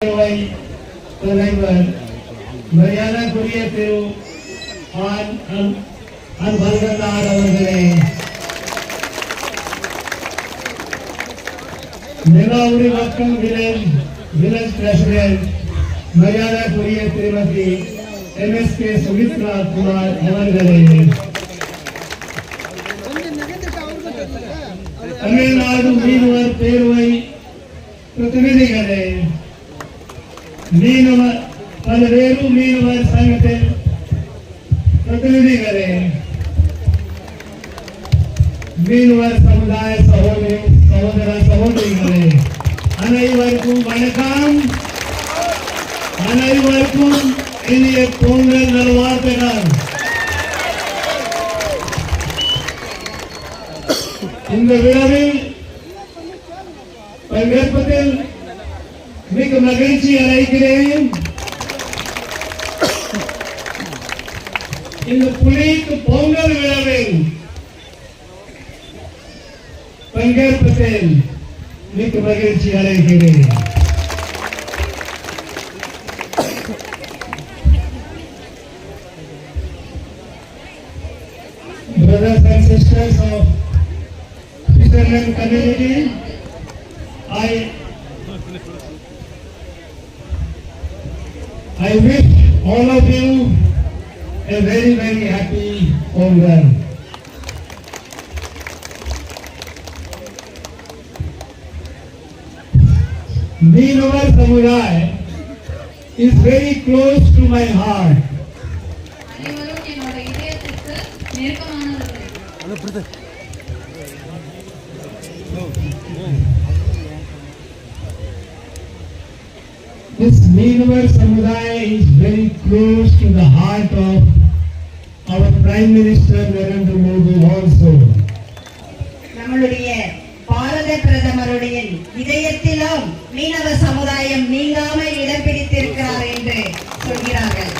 சேவை தலைவர் மரியாதைக்குரிய திரு ஆன் அன் அன்பல்கனார் அவர்களே Nilavuri Vakkam village village president மரியாதைக்குரிய திருமதி எம்எஸ்கே சுமித்ரா குமார் அவர்களே தமிழ்நாடு மீனவர் பேரவை பிரதிநிதிகளே மீனவர் பல்வேறு மீனவர் சங்கத்தின் பிரதிநிதிகளே மீனவர் சமுதாய சகோதரி சகோதர சகோதரிகளே அனைவருக்கும் வணக்கம் அனைவருக்கும் இனிய பொங்கல் நல்வாழ்த்துகள் இந்த விழாவில் பங்கேற்பதில் மிக மகிழ்ச்சி அடைகிறேன் இந்த புலிக்கு பொங்கல் விழாவில் பங்கேற்பதில் மிக மகிழ்ச்சி அடைகிறேன் Brothers and sisters of Fishermen community, I Wish all of you a very very happy Pongal. Meanwhile, Samurai is very close to my heart. This Meanwhile Samudaya is very close to the heart of our Prime Minister Narendra Modi also. நம்மளுடைய பாரத பிரதமருடைய இதயத்திலும் மீனவ சமுதாயம் நீங்காமல் இடம் பிடித்திருக்கிறார் என்று சொல்கிறார்கள்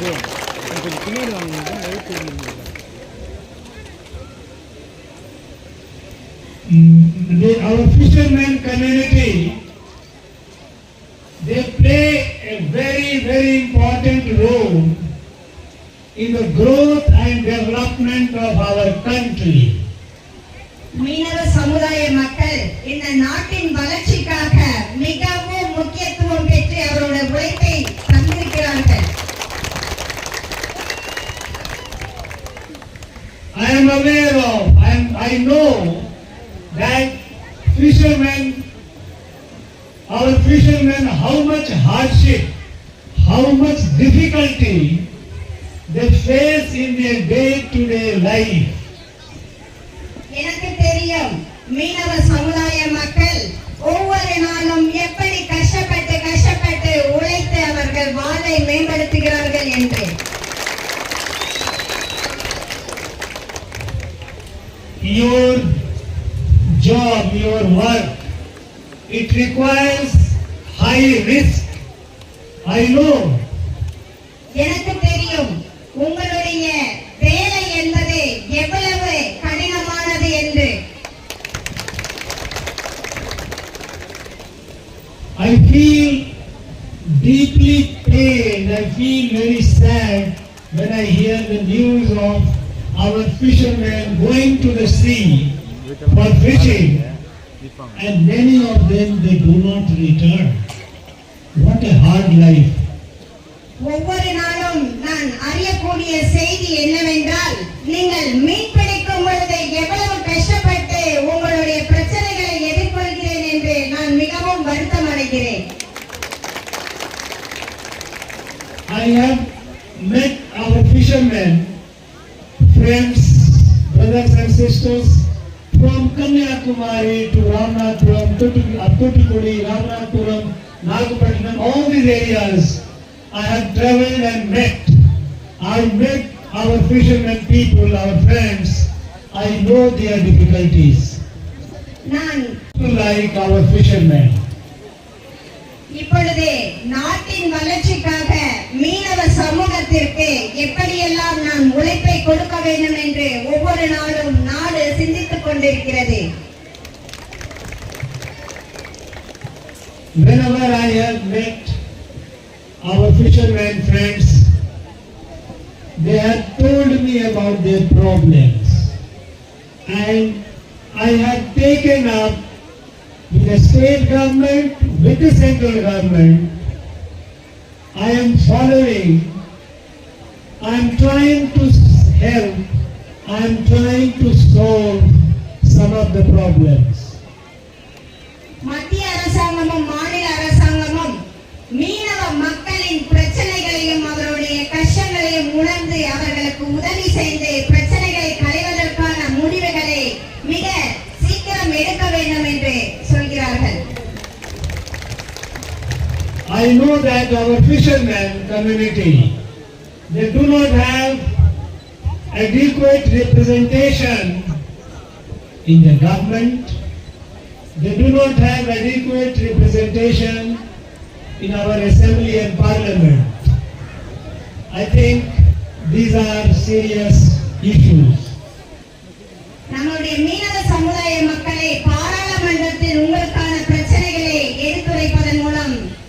Mm, the- our fishermen community, they play a very, very important role in the growth and development of our country. மீனவ சமுதாய மக்கள் இந்த நாட்டின் வளர்ச்சிக்காக மிகவும் முக்கியத்துவம் பெற்று அவரோட உழைப்பை தந்திருக்கிறார்கள் I am aware of, I, am, I know that fishermen, our fishermen, how much hardship, how much difficulty they face in their day-to-day life. எனக்கு தெரியும் மீனவ சமுதாய மக்கள் ஒவ்வொரு நாளும் எப்படி கஷ்டப்பட்டு கஷ்டப்பட்டு உழைத்து அவர்கள் வாழ்வை மேம்படுத்துகிறார்கள் என்று Your job, your work, it requires high risk. I know. எனக்கு தெரியும் உங்களுடைய வேலை என்பது எவ்வளவு கடினமானது என்று I feel deeply pained, I feel very sad when I hear the news of our fishermen going to the sea for fishing and many of them they do not return. What a hard life. ஒவ்வொரு நாளும் நான் அறியக்கூடிய செய்தி என்னவென்றால் நீங்கள் மீன் பிடிக்கும் பொழுது எவ்வளவு கஷ்டப்பட்டு உங்களுடைய பிரச்சனைகளை எதிர்கொள்கிறேன் என்று நான் மிகவும் வருத்தம் அடைகிறேன் I have met our fishermen, friends, brothers and sisters from Kanyakumari to uh, Thuthukudi, Ramanathuram, Nagapattinam, all these areas I have traveled and met. I met our fishermen people, our friends. I know their difficulties. நான் Like our fishermen. இப்பொழுது நாட்டின் வளர்ச்சிக்காக மீனவ சமூகத்திற்கு எப்படியெல்லாம் நான் உழைப்பை கொடுக்க வேண்டும் என்று ஒவ்வொரு நாளும் நாடு சிந்தித்துக் கொண்டிருக்கிறது Whenever I have met our fishermen friends, they have told me about their problems. And I have taken up with the state government, with the central government. I am following, I am trying to help, I am trying to solve some of the problems. I know that our fishermen community, they do not have adequate representation in the government. They do not have adequate representation in our assembly and parliament. I think these are serious issues.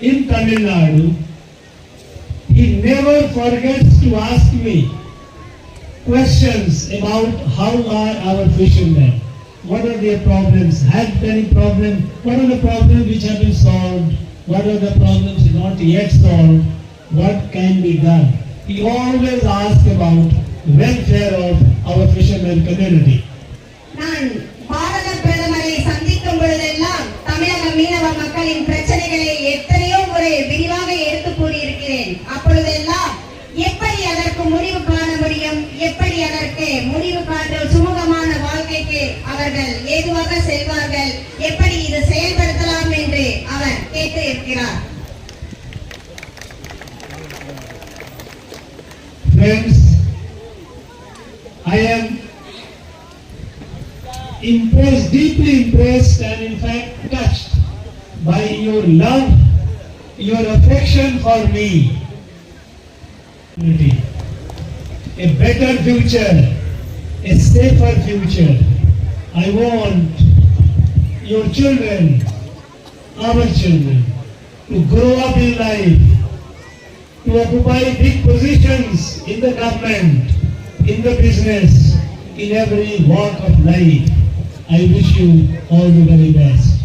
in Tamil Nadu, he never forgets to ask me questions about how are our fishermen, what are their problems, had any problem, what are the problems which have been solved, what are the problems not yet solved, what can be done. He always asks about welfare of our fishermen community. நான் Friends, I am impressed, deeply impressed and in fact touched by your love, your affection for me. A better future, a safer future. I want your children, our children, to grow up in life to occupy big positions in the government, in the business, in every walk of life. I wish you all the very best.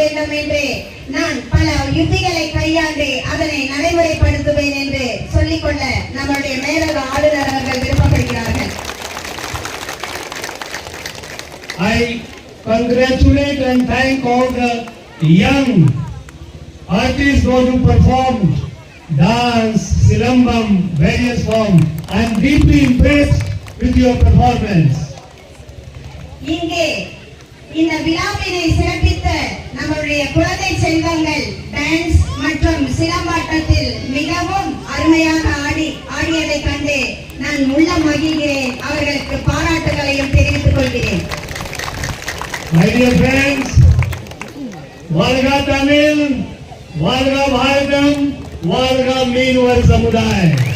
வேண்டும் என்று நான் பல யுத்திகளை கையாண்டு அதனை நடைமுறைப்படுத்துவேன் என்று சொல்லிக்கொள்ள நம்முடைய மேலக ஆளுநர் அவர்கள் விருப்பப்படுகிறார்கள் I congratulate and thank all the young artists who performed dance, silambam, various forms. I am deeply impressed with your performance. இங்கே இந்த விழாவினை சிறப்பித்த நம்மளுடைய குழந்தை செல்வங்கள் டான்ஸ் மற்றும் சிலம்பாட்டத்தில் மிகவும் அருமையாக ஆடி ஆடியதை கண்டு நான் உள்ள மகிழ்கிறேன். அவர்களுக்கு பாராட்டுகளையும் தெரிவித்துக் கொள்கிறேன். My Tamil friends, Bharatam Tamil, மீனவர் சமுதாயம்.